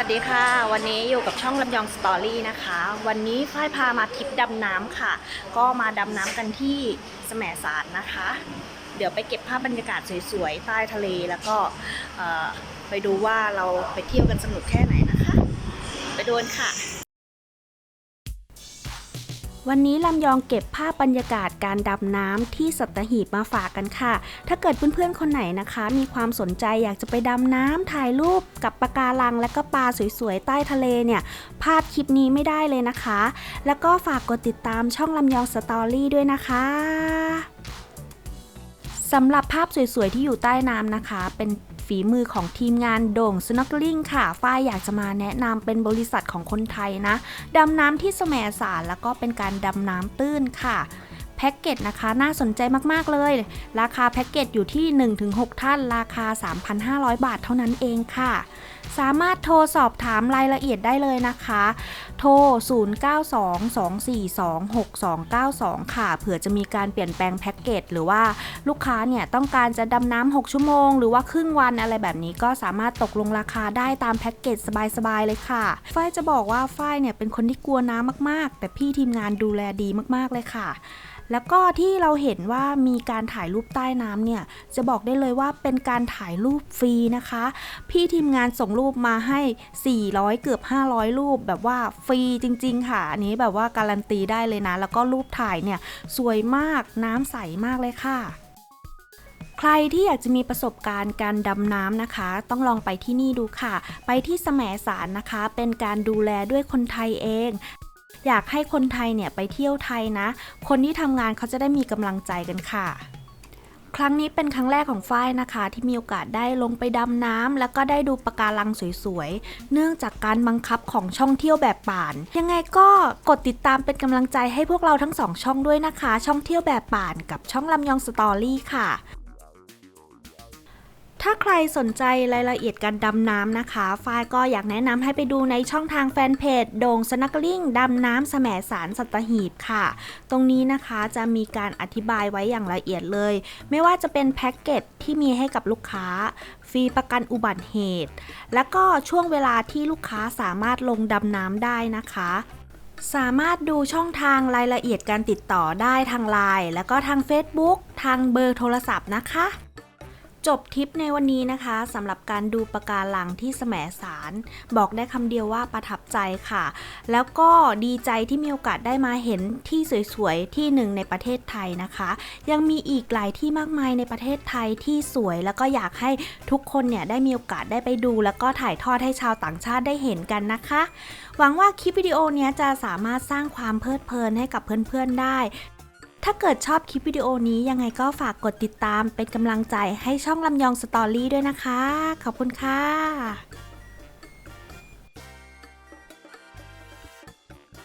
วัสดีค่ะ วันนี้อยู่กับช่องลำยองสตอรี่นะคะ วันนี้ฝ้ายพามาทริปดำน้ำค่ะ ก็มาดำน้ำกันที่แสมสารนะคะ เดี๋ยวไปเก็บภาพบรรยากาศสวยๆ ใต้ทะเลแล้วก็ไปดูว่าเราไปเที่ยวกันสนุกแค่ไหนนะคะ ไปดูกันค่ะ วันนี้ลำยองเก็บภาพบรรยากาศการดำน้ำที่สัตหีบมาฝากกันค่ะ ถ้าเกิดเพื่อนๆคนไหนนะคะ มีความสนใจอยากจะไปดำน้ำถ่ายรูปกับปะการัง และก็ปลาสวยๆ ใต้ทะเลเนี่ยพลาดคลิปนี้ไม่ได้เลยนะคะ แล้วก็ฝากกดติดตามช่องลำยองสตอรี่ด้วยนะคะ สำหรับภาพสวยๆ ที่อยู่ใต้น้ำนะคะ เป็นฝีมือของทีมงานโด่งสโนว์ลิงค่ะฝ้ายอยากจะมาแนะนำเป็นบริษัทของคนไทยนะ ดำน้ำที่แสมสารแล้วก็เป็นการดำน้ำตื้นค่ะ พ็กเกจนะคะน่าสนใจมากๆเลย ราคาแพ็กเกจอยู่ที่ 1-6 ท่าน ราคา 3,500 บาทเท่านั้นเองค่ะสามารถโทรสอบถามรายละเอียดได้เลยนะคะ โทร 0922426292 ค่ะ เผื่อจะมีการเปลี่ยนแปลงแพ็กเกจหรือว่าลูกค้าเนี่ยต้องการจะดำน้ำ 6 ชั่วโมง หรือว่าครึ่งวันอะไรแบบนี้ก็สามารถตกลงราคาได้ตามแพ็กเกจสบายๆเลยค่ะฝ้ายจะบอกว่าฝ้ายเนี่ยเป็นคนที่กลัวน้ำมากๆ แต่พี่ทีมงานดูแลดีมากๆเลยค่ะแล้วก็ที่เราเห็นว่ามีการถ่ายรูปใต้น้ำเนี่ย จะบอกได้เลยว่าเป็นการถ่ายรูปฟรีนะคะ พี่ทีมงานส่งรูปมาให้ 400 เกือบ 500 รูปแบบว่าฟรีจริง ๆ ค่ะ อันนี้แบบว่าการันตีได้เลยนะ แล้วก็รูปถ่ายเนี่ยสวยมากน้ำใสมากเลยค่ะใครที่อยากจะมีประสบการณ์การดำน้ำนะคะ ต้องลองไปที่นี่ดูค่ะ ไปที่แสมสารนะคะ เป็นการดูแลด้วยคนไทยเอง อยากให้คนไทยเนี่ยไปเที่ยวไทยนะ คนที่ทำงานเขาจะได้มีกำลังใจกันค่ะครั้งนี้เป็นครั้งแรกของฝ้ายนะคะ ที่มีโอกาสได้ลงไปดำน้ำแล้วก็ได้ดูปะการังสวยๆ เนื่องจากการบังคับของช่องเที่ยวแบบป่าน ยังไงก็กดติดตามเป็นกำลังใจให้พวกเราทั้งสองช่องด้วยนะคะ ช่องเที่ยวแบบป่านกับช่องลำยองสตอรี่ค่ะ ถ้าใครสนใจรายละเอียดการดำน้ำนะคะ ฝ้ายก็อยากแนะนำให้ไปดูในช่องทางแฟนเพจโด่งสนักลิงดำน้ำแสมสารสัตหีบค่ะ ตรงนี้นะคะจะมีการอธิบายไว้อย่างละเอียดเลย ไม่ว่าจะเป็นแพ็กเกจที่มีให้กับลูกค้า ฟรีประกันอุบัติเหตุ และก็ช่วงเวลาที่ลูกค้าสามารถลงดำน้ำได้นะคะสามารถดูช่องทางรายละเอียดการติดต่อได้ทางไลน์แล้วก็ทาง Facebook ทางเบอร์โทรศัพท์นะคะ จบทริปในวันนี้นะคะสำหรับการดูปะการังที่แสมสาร บอกได้คำเดียวว่าประทับใจค่ะ แล้วก็ดีใจที่มีโอกาสได้มาเห็นที่สวยๆ ที่หนึ่งในประเทศไทยนะคะ ยังมีอีกหลายที่มากมายในประเทศไทยที่สวย แล้วก็อยากให้ทุกคนเนี่ยได้มีโอกาสได้ไปดู แล้วก็ถ่ายทอดให้ชาวต่างชาติได้เห็นกันนะคะ หวังว่าคลิปวิดีโอนี้จะสามารถสร้างความเพลิดเพลินให้กับเพื่อนๆได้ ถ้าเกิดชอบคลิปวิดีโอนี้ยังไงก็ฝากกดติดตามเป็นกำลังใจให้ช่องลำยองสตอรี่ด้วยนะคะ ขอบคุณค่ะ